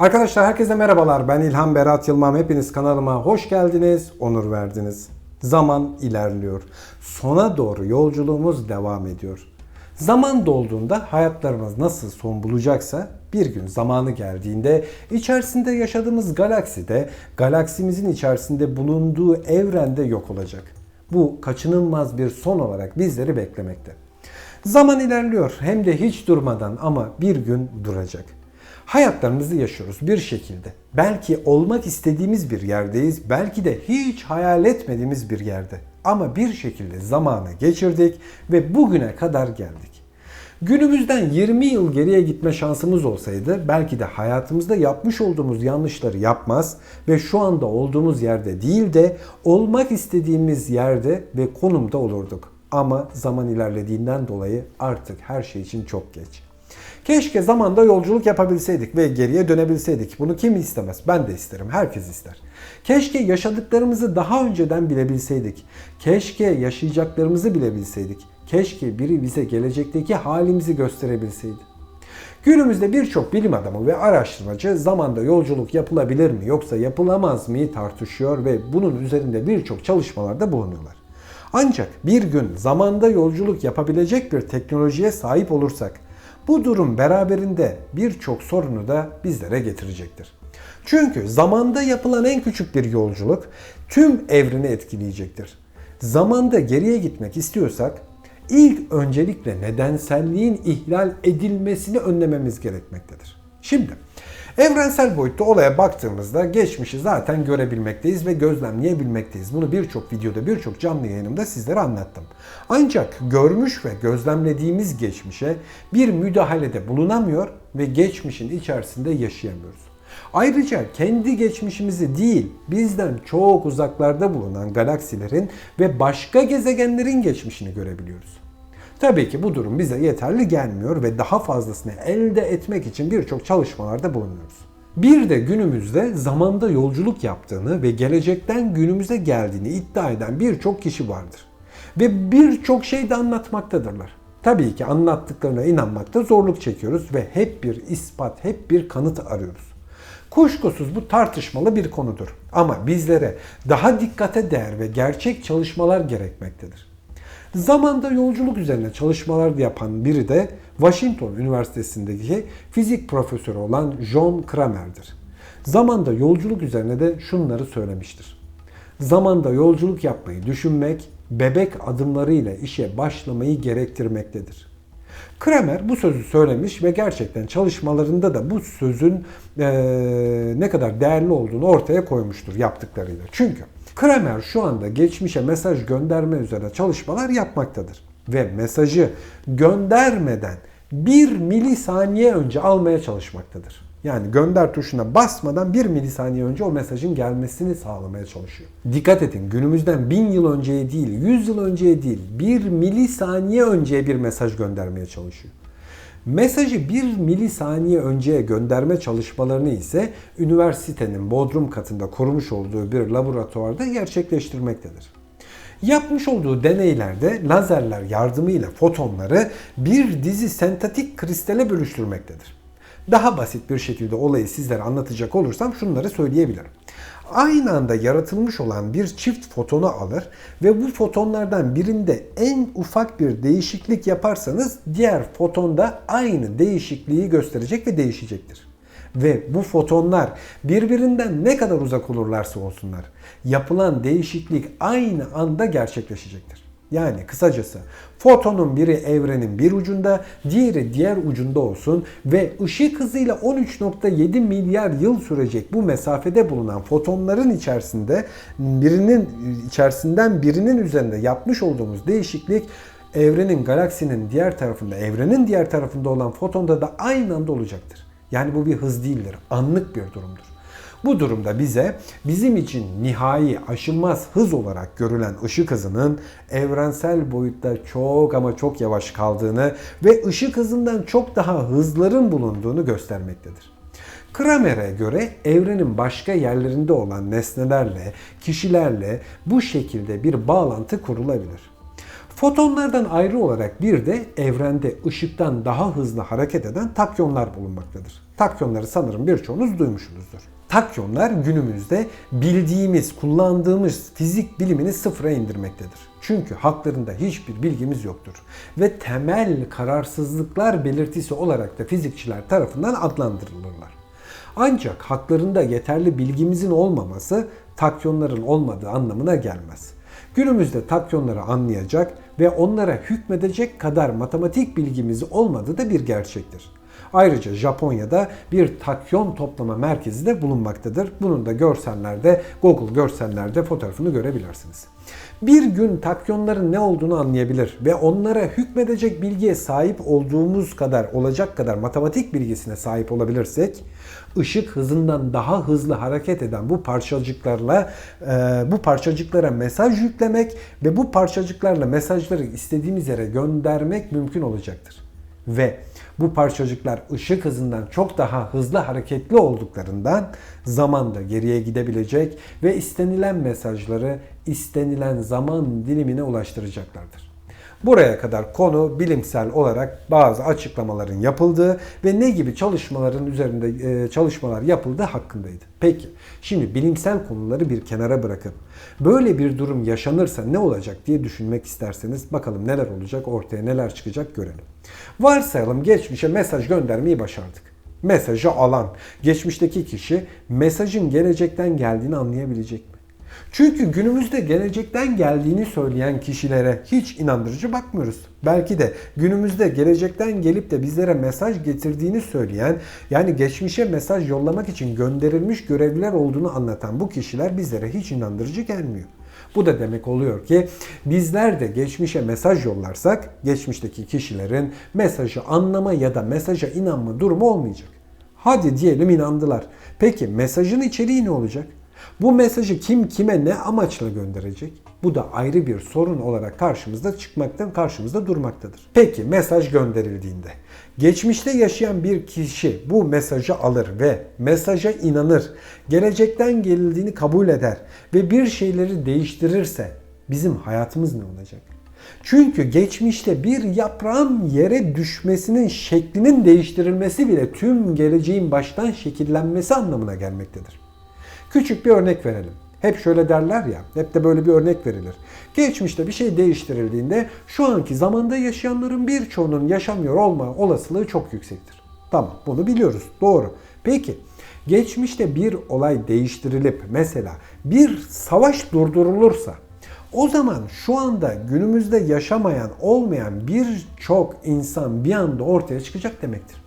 Arkadaşlar herkese merhabalar. Ben İlhan Berat Yılmam. Hepiniz kanalıma hoş geldiniz, onur verdiniz. Zaman ilerliyor. Sona doğru yolculuğumuz devam ediyor. Zaman dolduğunda hayatlarımız nasıl son bulacaksa bir gün zamanı geldiğinde içerisinde yaşadığımız galakside, galaksimizin içerisinde bulunduğu evrende yok olacak. Bu kaçınılmaz bir son olarak bizleri beklemekte. Zaman ilerliyor hem de hiç durmadan ama bir gün duracak. Hayatlarımızı yaşıyoruz bir şekilde. Belki olmak istediğimiz bir yerdeyiz, belki de hiç hayal etmediğimiz bir yerde. Ama bir şekilde zamanı geçirdik ve bugüne kadar geldik. Günümüzden 20 yıl geriye gitme şansımız olsaydı belki de hayatımızda yapmış olduğumuz yanlışları yapmaz ve şu anda olduğumuz yerde değil de olmak istediğimiz yerde ve konumda olurduk. Ama zaman ilerlediğinden dolayı artık her şey için çok geç. Keşke zamanda yolculuk yapabilseydik ve geriye dönebilseydik. Bunu kim istemez? Ben de isterim. Herkes ister. Keşke yaşadıklarımızı daha önceden bilebilseydik. Keşke yaşayacaklarımızı bilebilseydik. Keşke biri bize gelecekteki halimizi gösterebilseydi. Günümüzde birçok bilim adamı ve araştırmacı zamanda yolculuk yapılabilir mi yoksa yapılamaz mı tartışıyor ve bunun üzerinde birçok çalışmalarda bulunuyorlar. Ancak bir gün zamanda yolculuk yapabilecek bir teknolojiye sahip olursak bu durum beraberinde birçok sorunu da bizlere getirecektir. Çünkü zamanda yapılan en küçük bir yolculuk tüm evreni etkileyecektir. Zamanda geriye gitmek istiyorsak ilk öncelikle nedenselliğin ihlal edilmesini önlememiz gerekmektedir. Şimdi evrensel boyutta olaya baktığımızda geçmişi zaten görebilmekteyiz ve gözlemleyebilmekteyiz. Bunu birçok videoda, birçok canlı yayınımda sizlere anlattım. Ancak görmüş ve gözlemlediğimiz geçmişe bir müdahalede bulunamıyor ve geçmişin içerisinde yaşayamıyoruz. Ayrıca kendi geçmişimizi değil, bizden çok uzaklarda bulunan galaksilerin ve başka gezegenlerin geçmişini görebiliyoruz. Tabii ki bu durum bize yeterli gelmiyor ve daha fazlasını elde etmek için birçok çalışmalarda bulunuyoruz. Bir de günümüzde zamanda yolculuk yaptığını ve gelecekten günümüze geldiğini iddia eden birçok kişi vardır. Ve birçok şey de anlatmaktadırlar. Tabii ki anlattıklarına inanmakta zorluk çekiyoruz ve hep bir ispat, hep bir kanıt arıyoruz. Kuşkusuz bu tartışmalı bir konudur. Ama bizlere daha dikkate değer ve gerçek çalışmalar gerekmektedir. Zamanda yolculuk üzerine çalışmalar yapan biri de Washington Üniversitesi'ndeki fizik profesörü olan John Kramer'dir. Zamanda yolculuk üzerine de şunları söylemiştir. Zamanda yolculuk yapmayı düşünmek, bebek adımlarıyla işe başlamayı gerektirmektedir. Kramer bu sözü söylemiş ve gerçekten çalışmalarında da bu sözün e, ne kadar değerli olduğunu ortaya koymuştur yaptıklarıyla. Çünkü Kramer şu anda geçmişe mesaj gönderme üzerine çalışmalar yapmaktadır. Ve mesajı göndermeden bir milisaniye önce almaya çalışmaktadır. Yani gönder tuşuna basmadan bir milisaniye önce o mesajın gelmesini sağlamaya çalışıyor. Dikkat edin günümüzden bin yıl önceye değil, yüz yıl önceye değil, bir milisaniye önceye bir mesaj göndermeye çalışıyor. Mesajı bir milisaniye önceye gönderme çalışmalarını ise üniversitenin bodrum katında kurmuş olduğu bir laboratuvarda gerçekleştirmektedir. Yapmış olduğu deneylerde lazerler yardımıyla fotonları bir dizi sentetik kristale bölüştürmektedir. Daha basit bir şekilde olayı sizlere anlatacak olursam şunları söyleyebilirim. Aynı anda yaratılmış olan bir çift fotonu alır ve bu fotonlardan birinde en ufak bir değişiklik yaparsanız diğer fotonda aynı değişikliği gösterecek ve değişecektir. Ve bu fotonlar birbirinden ne kadar uzak olurlarsa olsunlar yapılan değişiklik aynı anda gerçekleşecektir. Yani kısacası fotonun biri evrenin bir ucunda, diğeri diğer ucunda olsun ve ışık hızıyla 13.7 milyar yıl sürecek bu mesafede bulunan fotonların içerisinde birinin içerisinden birinin üzerinde yapmış olduğumuz değişiklik evrenin galaksinin diğer tarafında, evrenin diğer tarafında olan fotonda da aynı anda olacaktır. Yani bu bir hız değildir, anlık bir durumdur. Bu durumda bize bizim için nihai aşılmaz hız olarak görülen ışık hızının evrensel boyutta çok ama çok yavaş kaldığını ve ışık hızından çok daha hızların bulunduğunu göstermektedir. Kramer'e göre evrenin başka yerlerinde olan nesnelerle, kişilerle bu şekilde bir bağlantı kurulabilir. Fotonlardan ayrı olarak bir de evrende ışıktan daha hızlı hareket eden takyonlar bulunmaktadır. Takyonları sanırım birçoğunuz duymuşsunuzdur. Takyonlar günümüzde bildiğimiz, kullandığımız fizik bilimini sıfıra indirmektedir. Çünkü haklarında hiçbir bilgimiz yoktur. Ve temel kararsızlıklar belirtisi olarak da fizikçiler tarafından adlandırılırlar. Ancak haklarında yeterli bilgimizin olmaması takyonların olmadığı anlamına gelmez. Günümüzde takyonları anlayacak ve onlara hükmedecek kadar matematik bilgimiz olmadığı da bir gerçektir. Ayrıca Japonya'da bir takyon toplama merkezi de bulunmaktadır. Bunun da görsellerde, Google görsellerde fotoğrafını görebilirsiniz. Bir gün takyonların ne olduğunu anlayabilir ve onlara hükmedecek bilgiye sahip olduğumuz kadar, olacak kadar matematik bilgisine sahip olabilirsek, ışık hızından daha hızlı hareket eden bu parçacıklarla e, bu parçacıklara mesaj yüklemek ve bu parçacıklarla mesajları istediğimiz yere göndermek mümkün olacaktır. Ve bu parçacıklar ışık hızından çok daha hızlı hareketli olduklarından zamanda geriye gidebilecek ve istenilen mesajları istenilen zaman dilimine ulaştıracaklardır. Buraya kadar konu bilimsel olarak bazı açıklamaların yapıldığı ve ne gibi çalışmaların üzerinde e, çalışmalar yapıldığı hakkındaydı. Peki şimdi bilimsel konuları bir kenara bırakıp böyle bir durum yaşanırsa ne olacak diye düşünmek isterseniz bakalım neler olacak ortaya neler çıkacak görelim. Varsayalım geçmişe mesaj göndermeyi başardık. Mesajı alan geçmişteki kişi mesajın gelecekten geldiğini anlayabilecek? Çünkü günümüzde gelecekten geldiğini söyleyen kişilere hiç inandırıcı bakmıyoruz. Belki de günümüzde gelecekten gelip de bizlere mesaj getirdiğini söyleyen yani geçmişe mesaj yollamak için gönderilmiş görevliler olduğunu anlatan bu kişiler bizlere hiç inandırıcı gelmiyor. Bu da demek oluyor ki bizler de geçmişe mesaj yollarsak geçmişteki kişilerin mesajı anlama ya da mesaja inanma durumu olmayacak. Hadi diyelim inandılar. Peki mesajın içeriği ne olacak? Bu mesajı kim kime ne amaçla gönderecek? Bu da ayrı bir sorun olarak karşımızda çıkmaktan karşımızda durmaktadır. Peki mesaj gönderildiğinde geçmişte yaşayan bir kişi bu mesajı alır ve mesaja inanır, gelecekten gelildiğini kabul eder ve bir şeyleri değiştirirse bizim hayatımız ne olacak? Çünkü geçmişte bir yaprağın yere düşmesinin şeklinin değiştirilmesi bile tüm geleceğin baştan şekillenmesi anlamına gelmektedir. Küçük bir örnek verelim. Hep şöyle derler ya, hep de böyle bir örnek verilir. Geçmişte bir şey değiştirildiğinde şu anki zamanda yaşayanların birçoğunun yaşamıyor olma olasılığı çok yüksektir. Tamam bunu biliyoruz doğru. Peki geçmişte bir olay değiştirilip mesela bir savaş durdurulursa o zaman şu anda günümüzde yaşamayan olmayan birçok insan bir anda ortaya çıkacak demektir.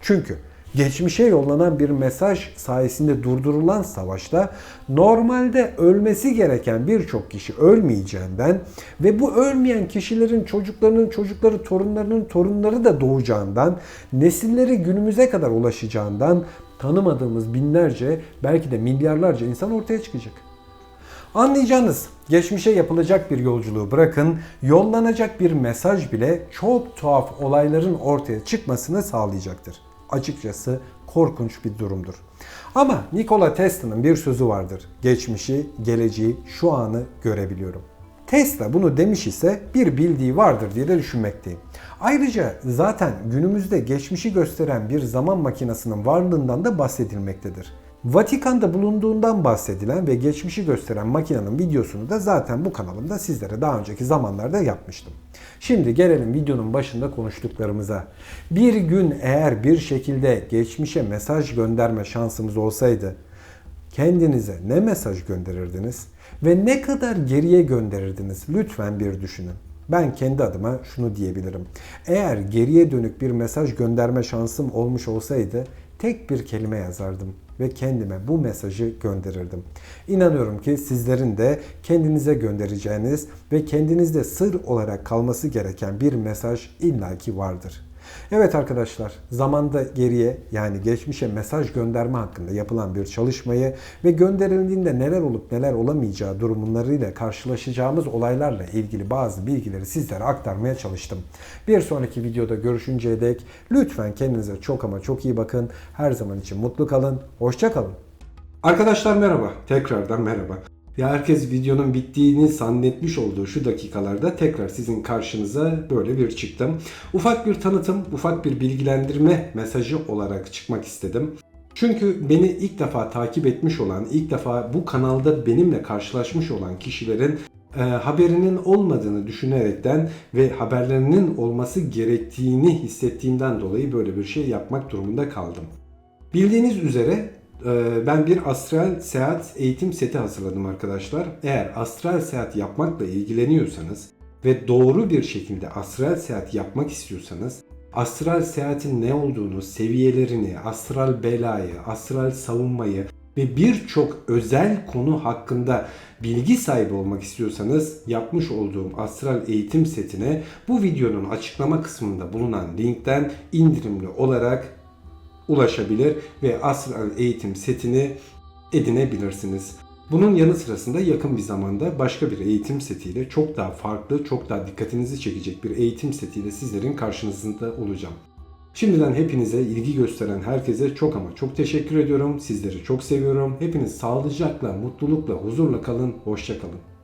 Çünkü geçmişe yollanan bir mesaj sayesinde durdurulan savaşta normalde ölmesi gereken birçok kişi ölmeyeceğinden ve bu ölmeyen kişilerin çocuklarının çocukları, torunlarının torunları da doğacağından, nesilleri günümüze kadar ulaşacağından tanımadığımız binlerce belki de milyarlarca insan ortaya çıkacak. Anlayacağınız geçmişe yapılacak bir yolculuğu bırakın, yollanacak bir mesaj bile çok tuhaf olayların ortaya çıkmasını sağlayacaktır açıkçası korkunç bir durumdur. Ama Nikola Tesla'nın bir sözü vardır. Geçmişi, geleceği, şu anı görebiliyorum. Tesla bunu demiş ise bir bildiği vardır diye de düşünmekteyim. Ayrıca zaten günümüzde geçmişi gösteren bir zaman makinesinin varlığından da bahsedilmektedir. Vatikan'da bulunduğundan bahsedilen ve geçmişi gösteren makinenin videosunu da zaten bu kanalımda sizlere daha önceki zamanlarda yapmıştım. Şimdi gelelim videonun başında konuştuklarımıza. Bir gün eğer bir şekilde geçmişe mesaj gönderme şansımız olsaydı kendinize ne mesaj gönderirdiniz ve ne kadar geriye gönderirdiniz? Lütfen bir düşünün. Ben kendi adıma şunu diyebilirim. Eğer geriye dönük bir mesaj gönderme şansım olmuş olsaydı tek bir kelime yazardım ve kendime bu mesajı gönderirdim. İnanıyorum ki sizlerin de kendinize göndereceğiniz ve kendinizde sır olarak kalması gereken bir mesaj illaki vardır. Evet arkadaşlar, zamanda geriye yani geçmişe mesaj gönderme hakkında yapılan bir çalışmayı ve gönderildiğinde neler olup neler olamayacağı durumlarıyla karşılaşacağımız olaylarla ilgili bazı bilgileri sizlere aktarmaya çalıştım. Bir sonraki videoda görüşünceye dek lütfen kendinize çok ama çok iyi bakın. Her zaman için mutlu kalın. Hoşça kalın. Arkadaşlar merhaba. Tekrardan merhaba. Ya herkes videonun bittiğini zannetmiş olduğu şu dakikalarda tekrar sizin karşınıza böyle bir çıktım. Ufak bir tanıtım, ufak bir bilgilendirme mesajı olarak çıkmak istedim. Çünkü beni ilk defa takip etmiş olan, ilk defa bu kanalda benimle karşılaşmış olan kişilerin e, haberinin olmadığını düşünerekten ve haberlerinin olması gerektiğini hissettiğimden dolayı böyle bir şey yapmak durumunda kaldım. Bildiğiniz üzere ben bir astral seyahat eğitim seti hazırladım arkadaşlar. Eğer astral seyahat yapmakla ilgileniyorsanız ve doğru bir şekilde astral seyahat yapmak istiyorsanız astral seyahatin ne olduğunu, seviyelerini, astral belayı, astral savunmayı ve birçok özel konu hakkında bilgi sahibi olmak istiyorsanız yapmış olduğum astral eğitim setine bu videonun açıklama kısmında bulunan linkten indirimli olarak ulaşabilir ve astral eğitim setini edinebilirsiniz. Bunun yanı sırasında yakın bir zamanda başka bir eğitim setiyle çok daha farklı, çok daha dikkatinizi çekecek bir eğitim setiyle sizlerin karşınızda olacağım. Şimdiden hepinize ilgi gösteren herkese çok ama çok teşekkür ediyorum. Sizleri çok seviyorum. Hepiniz sağlıcakla, mutlulukla, huzurla kalın. Hoşça kalın.